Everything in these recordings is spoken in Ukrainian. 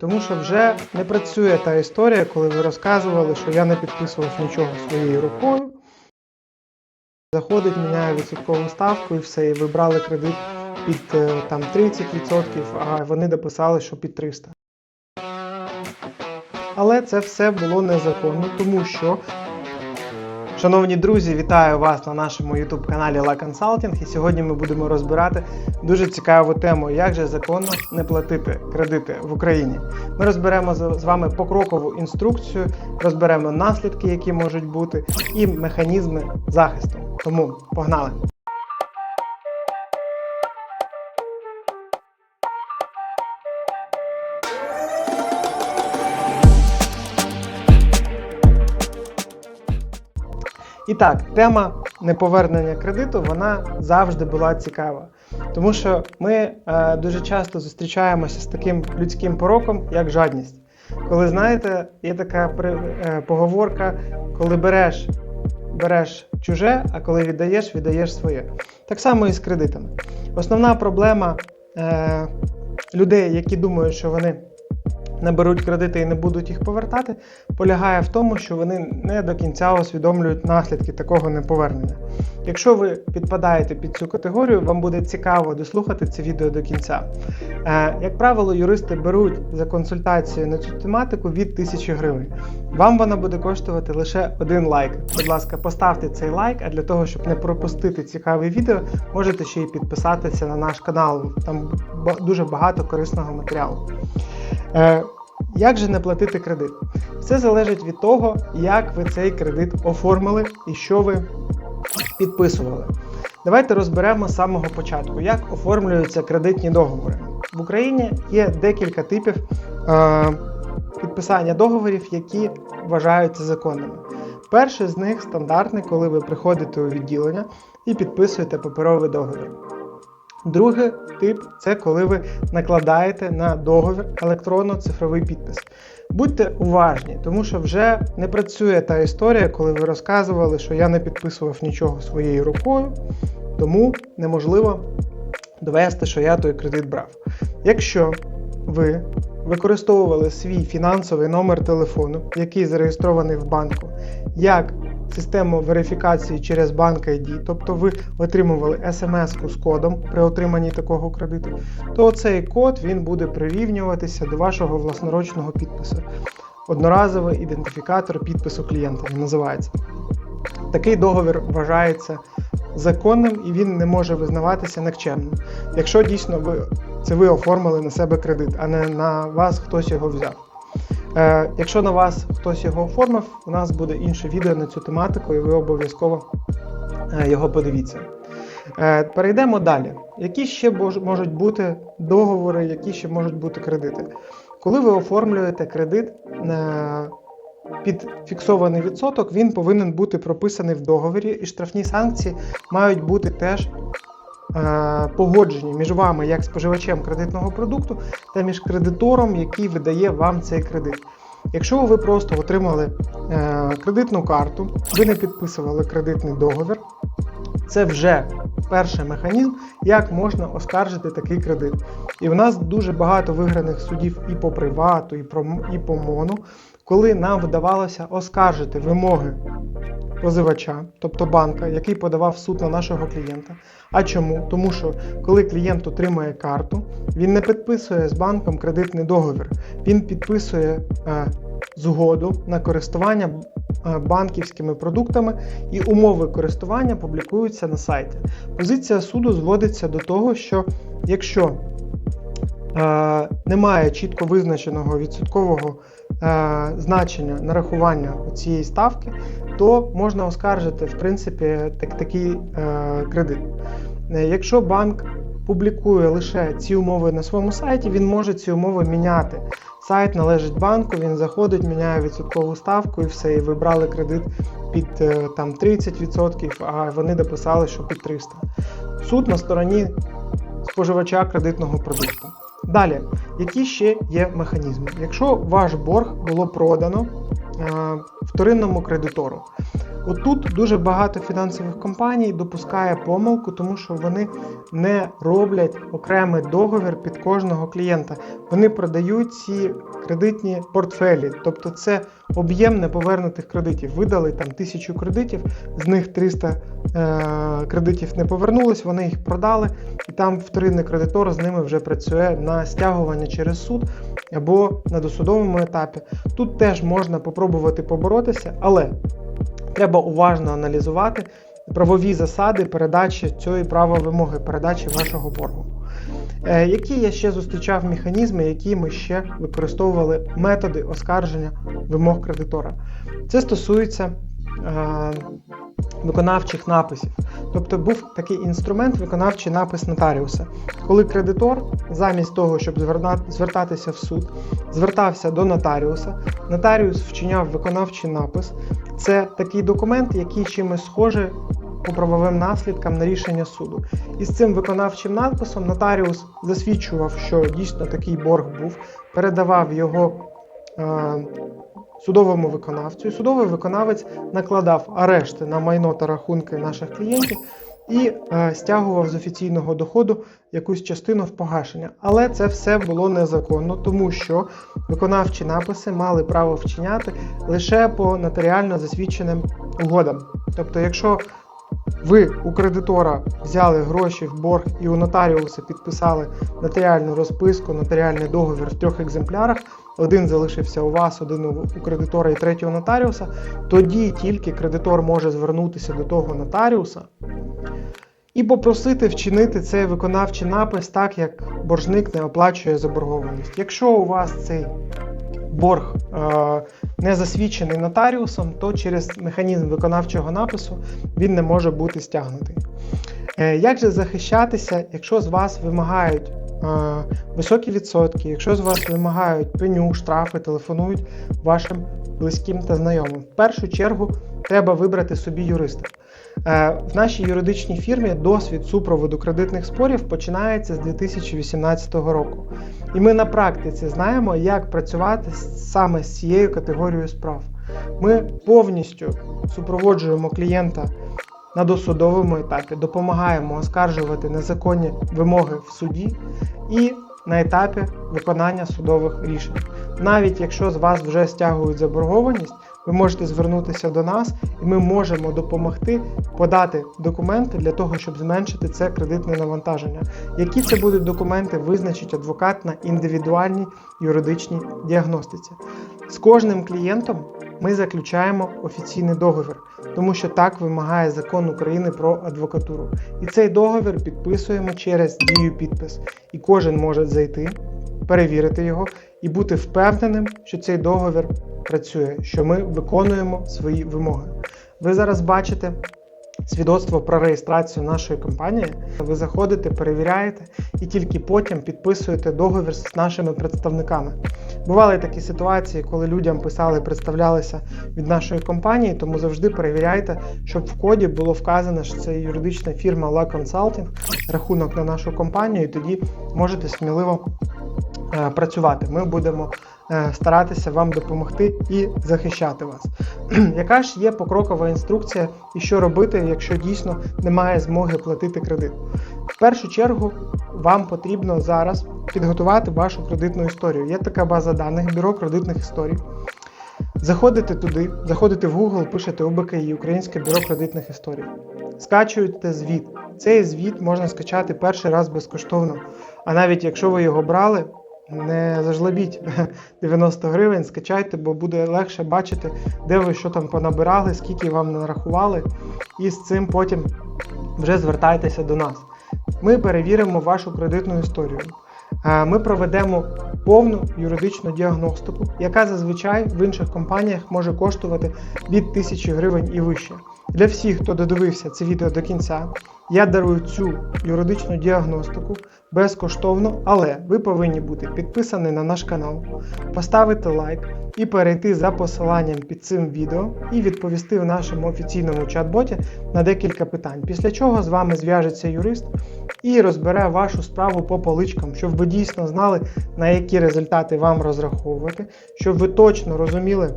Тому що вже не працює та історія, коли ви розказували, що я не підписував нічого своєю рукою. Заходить, міняє відсоткову ставку і все, і ви брали кредит під е, там 30%, а вони дописали, що під 300. Але це все було незаконно, тому що Шановні друзі, вітаю вас на нашому YouTube каналі La Consulting. І сьогодні ми будемо розбирати дуже цікаву тему, як же законно не платити кредити в Україні. Ми розберемо з вами покрокову інструкцію, розберемо наслідки, які можуть бути, і механізми захисту. Тому погнали! І так, тема неповернення кредиту вона завжди була цікава, тому що ми е, дуже часто зустрічаємося з таким людським пороком, як жадність. Коли знаєте, є така е, поговорка, коли береш, береш чуже, а коли віддаєш, віддаєш своє. Так само і з кредитами. Основна проблема е, людей, які думають, що вони не беруть кредити і не будуть їх повертати, полягає в тому, що вони не до кінця усвідомлюють наслідки такого неповернення. Якщо ви підпадаєте під цю категорію, вам буде цікаво дослухати це відео до кінця. Е, як правило, юристи беруть за консультацію на цю тематику від 1000 гривень. Вам вона буде коштувати лише один лайк. Будь ласка, поставте цей лайк, а для того, щоб не пропустити цікаве відео, можете ще й підписатися на наш канал. Там дуже багато корисного матеріалу. Як же не платити кредит? Все залежить від того, як ви цей кредит оформили і що ви підписували. Давайте розберемо з самого початку, як оформлюються кредитні договори. В Україні є декілька типів е, підписання договорів, які вважаються законними. Перший з них стандартний, коли ви приходите у відділення і підписуєте паперовий договір. Другий тип це коли ви накладаєте на договір електронно-цифровий підпис. Будьте уважні, тому що вже не працює та історія, коли ви розказували, що я не підписував нічого своєю рукою, тому неможливо довести, що я той кредит брав. Якщо ви використовували свій фінансовий номер телефону, який зареєстрований в банку, як систему верифікації через банк ID, тобто ви отримували смс-ку з кодом при отриманні такого кредиту, то цей код він буде прирівнюватися до вашого власноручного підпису. Одноразовий ідентифікатор підпису клієнта він називається. Такий договір вважається законним і він не може визнаватися никчемним, якщо дійсно ви це ви оформили на себе кредит, а не на вас хтось його взяв. Е, якщо на вас хтось його оформив, у нас буде інше відео на цю тематику, і ви обов'язково е, його подивіться. Е, перейдемо далі. Які ще можуть бути договори, які ще можуть бути кредити? Коли ви оформлюєте кредит під фіксований відсоток, він повинен бути прописаний в договорі, і штрафні санкції мають бути теж е, погоджені між вами як споживачем кредитного продукту та між кредитором, який видає вам цей кредит. Якщо ви просто отримали е, кредитну карту, ви не підписували кредитний договір, це вже перший механізм, як можна оскаржити такий кредит. І в нас дуже багато виграних судів і по привату, і по мону, коли нам вдавалося оскаржити вимоги позивача, тобто банка, який подавав суд на нашого клієнта. А чому? Тому що коли клієнт отримує карту, він не підписує з банком кредитний договір, він підписує е, згоду на користування е, банківськими продуктами, і умови користування публікуються на сайті. Позиція суду зводиться до того, що якщо е, немає чітко визначеного відсоткового значення нарахування цієї ставки, то можна оскаржити в принципі так, такий е, кредит. Е, Якщо банк публікує лише ці умови на своєму сайті, він може ці умови міняти. Сайт належить банку, він заходить, міняє відсоткову ставку і все, і ви брали кредит під е, там 30%, а вони дописали, що під 300%. Суд на стороні споживача кредитного продукту. Далі, які ще є механізми? Якщо ваш борг було продано е, вторинному кредитору, отут дуже багато фінансових компаній допускає помилку, тому що вони не роблять окремий договір під кожного клієнта. Вони продають ці кредитні портфелі, тобто це об'єм неповернутих кредитів. Видали там тисячу кредитів, з них 300 е, кредитів не повернулись, вони їх продали, і там вторинний кредитор з ними вже працює на стягування через суд або на досудовому етапі. Тут теж можна попробувати поборотися, але треба уважно аналізувати правові засади передачі цієї правовимоги, передачі вашого боргу. Е, Які я ще зустрічав механізми, які ми ще використовували методи оскарження вимог кредитора? Це стосується е, виконавчих написів. Тобто був такий інструмент, виконавчий напис нотаріуса. Коли кредитор, замість того, щоб звертатися в суд, звертався до нотаріуса, нотаріус вчиняв виконавчий напис. Це такий документ, який чимось схоже по правовим наслідкам на рішення суду. І з цим виконавчим надписом нотаріус засвідчував, що дійсно такий борг був, передавав його е, судовому виконавцю. Судовий виконавець накладав арешти на майно та рахунки наших клієнтів і е, стягував з офіційного доходу якусь частину в погашення. Але це все було незаконно, тому що виконавчі написи мали право вчиняти лише по нотаріально засвідченим угодам. Тобто, якщо ви у кредитора взяли гроші в борг і у нотаріуса підписали нотаріальну розписку, нотаріальний договір в трьох екземплярах. Один залишився у вас, один у кредитора і третій у нотаріуса. Тоді тільки кредитор може звернутися до того нотаріуса і попросити вчинити цей виконавчий напис так, як боржник не оплачує заборгованість. Якщо у вас цей борг е, не засвідчений нотаріусом, то через механізм виконавчого напису він не може бути стягнутий. Е, Як же захищатися, якщо з вас вимагають е, високі відсотки, якщо з вас вимагають пеню, штрафи, телефонують вашим близьким та знайомим? В першу чергу треба вибрати собі юриста. Е, В нашій юридичній фірмі досвід супроводу кредитних спорів починається з 2018 року. І ми на практиці знаємо, як працювати саме з цією категорією справ. Ми повністю супроводжуємо клієнта на досудовому етапі, допомагаємо оскаржувати незаконні вимоги в суді і на етапі виконання судових рішень. Навіть якщо з вас вже стягують заборгованість, ви можете звернутися до нас, і ми можемо допомогти подати документи для того, щоб зменшити це кредитне навантаження. Які це будуть документи, визначить адвокат на індивідуальній юридичній діагностиці. З кожним клієнтом ми заключаємо офіційний договір, тому що так вимагає закон України про адвокатуру. І цей договір підписуємо через дію підпис. І кожен може зайти, перевірити його і бути впевненим, що цей договір працює, що ми виконуємо свої вимоги. Ви зараз бачите свідоцтво про реєстрацію нашої компанії. Ви заходите, перевіряєте і тільки потім підписуєте договір з нашими представниками. Бували такі ситуації, коли людям писали, представлялися від нашої компанії, тому завжди перевіряйте, щоб в коді було вказано, що це юридична фірма La Consulting, рахунок на нашу компанію, і тоді можете сміливо працювати. Ми будемо е, старатися вам допомогти і захищати вас. Яка ж є покрокова інструкція і що робити, якщо дійсно немає змоги платити кредит? В першу чергу вам потрібно зараз підготувати вашу кредитну історію. Є така база даних бюро кредитних історій. Заходите туди, заходите в Google, пишете УБКІ, Українське бюро кредитних історій. Скачуєте звіт. Цей звіт можна скачати перший раз безкоштовно. А навіть якщо ви його брали, не зажлобіть 90 гривень, скачайте, бо буде легше бачити, де ви що там понабирали, скільки вам нарахували, і з цим потім вже звертайтеся до нас. Ми перевіримо вашу кредитну історію. Е, Ми проведемо повну юридичну діагностику, яка зазвичай в інших компаніях може коштувати від 1000 гривень і вище. Для всіх, хто додивився це відео до кінця, я дарую цю юридичну діагностику безкоштовно, але ви повинні бути підписані на наш канал, поставити лайк і перейти за посиланням під цим відео і відповісти в нашому офіційному чат-боті на декілька питань. Після чого з вами зв'яжеться юрист і розбере вашу справу по поличкам, щоб ви дійсно знали, на які результати вам розраховувати, щоб ви точно розуміли.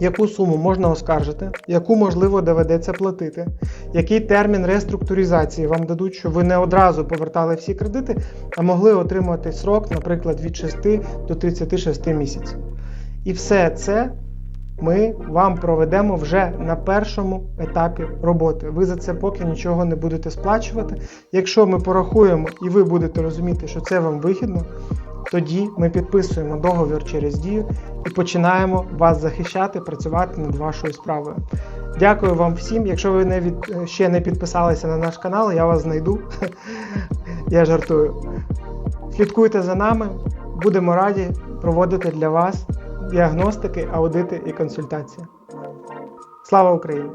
Яку суму можна оскаржити, яку можливо доведеться платити, який термін реструктуризації вам дадуть, щоб ви не одразу повертали всі кредити, а могли отримати срок, наприклад, від 6 до 36 місяців. І все це ми вам проведемо вже на першому етапі роботи. Ви за це поки нічого не будете сплачувати. Якщо ми порахуємо і ви будете розуміти, що це вам вигідно, тоді ми підписуємо договір через дію і починаємо вас захищати, працювати над вашою справою. Дякую вам всім. Якщо ви не від... ще не підписалися на наш канал, я вас знайду. Я жартую. Слідкуйте за нами, будемо раді проводити для вас діагностики, аудити і консультації. Слава Україні!